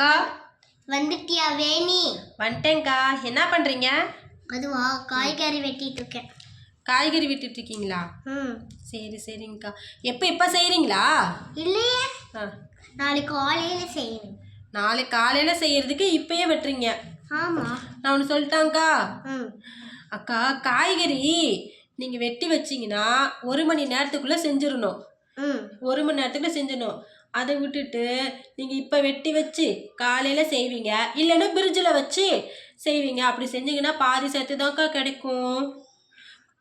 அக்கா வந்துட்டியா வேணி? வந்துட்டேங்க்கா என்ன பண்ணுறீங்க அதுவா காய்கறி வெட்டிட்டு இருக்கேன் காய்கறி விட்டுட்டு இருக்கீங்களா ம். சரி சரிங்கக்கா. எப்போ இப்போ செய்கிறீங்களா இல்லையே. ஆ. நாளைக்கு காலையில செய்யணும். நாளை காலையில் செய்யறதுக்கு இப்பயே வெட்டுறீங்க. ஆமா. நான் ஒன்று சொல்லிட்டாங்க்கா ம். அக்கா காய்கறி நீங்கள் வெட்டி வச்சீங்கன்னா ஒரு மணி நேரத்துக்குள்ளே செஞ்சிடணும். ம். ஒரு மணி நேரத்துக்குள்ள செஞ்சிடணும். அதை விட்டுட்டு நீங்கள் இப்போ வெட்டி வச்சு காலையில் செய்வீங்க. இல்லைன்னா பிரிட்ஜில் வச்சு செய்வீங்க. அப்படி செஞ்சீங்கன்னா பாதி சத்து தான்க்கா கிடைக்கும்.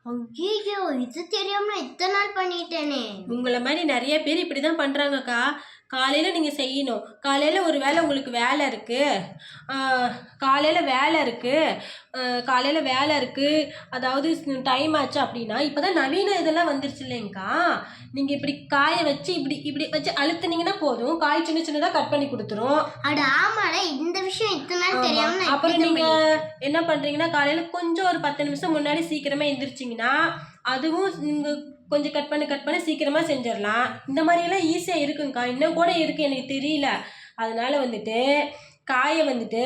ஐயோ இது தெரியாம நான் இத்தனை நாள் பண்ணிட்டேனே. உங்களை மாதிரி நிறைய பேர் இப்படி தான் பண்ணுறாங்கக்கா காலையில் நீங்கள் செய்யணும். காலையில் ஒரு வேளை உங்களுக்கு வேலை இருக்குது காலையில் வேலை இருக்குது காலையில் வேலை இருக்குது அதாவது டைம் ஆச்சு அப்படின்னா இப்போ தான் நவீன இதெல்லாம் வந்துருச்சு இல்லைங்கக்கா நீங்கள் இப்படி காய வச்சு இப்படி இப்படி வச்சு அழுத்துனீங்கன்னா போதும். காய் சின்ன சின்னதாக கட் பண்ணி கொடுத்துரும். அட ஆமாட. இந்த விஷயம் இத்தனை தெரியாம அப்புறம் இப்படி நீங்க தான் பண்ணிட்டேன். என்ன பண்றீங்கன்னா காலையில கொஞ்சம் ஒரு பத்து நிமிஷம் முன்னாடி சீக்கிரமா எந்திரிச்சிங்கன்னா அதுவும் நீங்க கொஞ்சம் கட் பண்ணி கட் பண்ணி சீக்கிரமா செஞ்சிடலாம். இந்த மாதிரி எல்லாம் ஈஸியா இருக்குங்கக்கா. இன்னும் கூட இருக்கு எனக்கு தெரியல. அதனால வந்துட்டு காயை வந்துட்டு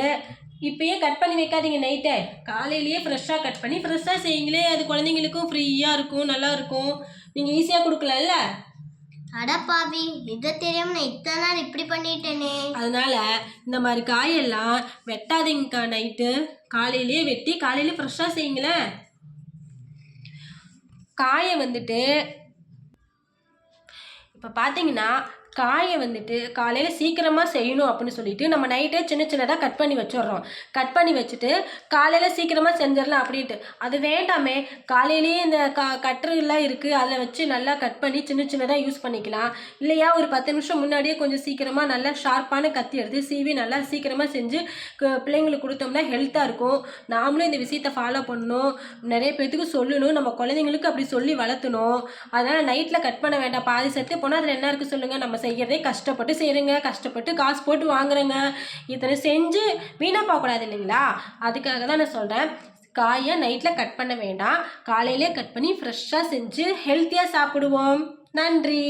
இப்பயே கட் பண்ணி வைக்காதீங்க நைட்டே காலையிலேயே ஃப்ரெஷ்ஷாக கட் பண்ணி ஃப்ரெஷ்ஷாக செய்யுங்களே. அது குழந்தைங்களுக்கும் ஃப்ரீயாக இருக்கும் நல்லா இருக்கும். நீங்கள் ஈஸியாக கொடுக்கலல்ல அட பாவி இதை தெரியாம நான் இத்தனை நாள் இப்படி பண்ணிட்டேனே. அதனால இந்த மாதிரி காயெல்லாம் வெட்டாதீங்கக்கா நைட்டு காலையிலேயே வெட்டி காலையிலே ஃப்ரெஷ்ஷாக செய்யுங்களேன். காயை வந்துட்டு இப்போ பார்த்தீங்கன்னா காயை வந்துட்டு காலையில் சீக்கிரமாக செய்யணும் அப்படின்னு சொல்லிட்டு நம்ம நைட்டே சின்ன சின்னதாக கட் பண்ணி வச்சிடுறோம். கட் பண்ணி வச்சுட்டு காலையில் சீக்கிரமாக செஞ்சிடலாம் அப்படின்ட்டு. அது வேண்டாமே காலையிலேயே இந்த க கட்டுரெல்லாம் இருக்குது அதில் வச்சு நல்லா கட் பண்ணி சின்ன சின்னதாக யூஸ் பண்ணிக்கலாம். இல்லையா ஒரு பத்து நிமிஷம் முன்னாடியே கொஞ்சம் சீக்கிரமாக நல்லா ஷார்ப்பான கத்தி எடுத்து சீவி நல்லா சீக்கிரமாக செஞ்சு கு- பிள்ளைங்களுக்கு கொடுத்தோம்னா ஹெல்த்தாக இருக்கும். நாமளும் இந்த விஷயத்தை ஃபாலோ பண்ணணும். நிறைய பேர்த்துக்கு சொல்லணும். நம்ம குழந்தைங்களுக்கு அப்படி சொல்லி வளர்த்தணும். அதனால் நைட்டில் கட் பண்ண வேண்டாம். பாதி செத்து போனால் அதில் என்ன இருக்குது சொல்லுங்கள் நம்ம செய்கிறதே கஷ்டப்பட்டு செய்கிறேங்க கஷ்டப்பட்டு காசு போட்டு வாங்குறேங்க. இத்தனை செஞ்சு வீணாக போகக்கூடாது இல்லைங்களா? அதுக்காக தான் நான் சொல்கிறேன் காயை நைட்டில் கட் பண்ண வேண்டாம். காலையிலே கட் பண்ணி ஃப்ரெஷ்ஷாக செஞ்சு ஹெல்த்தியாக சாப்பிடுவோம். நன்றி.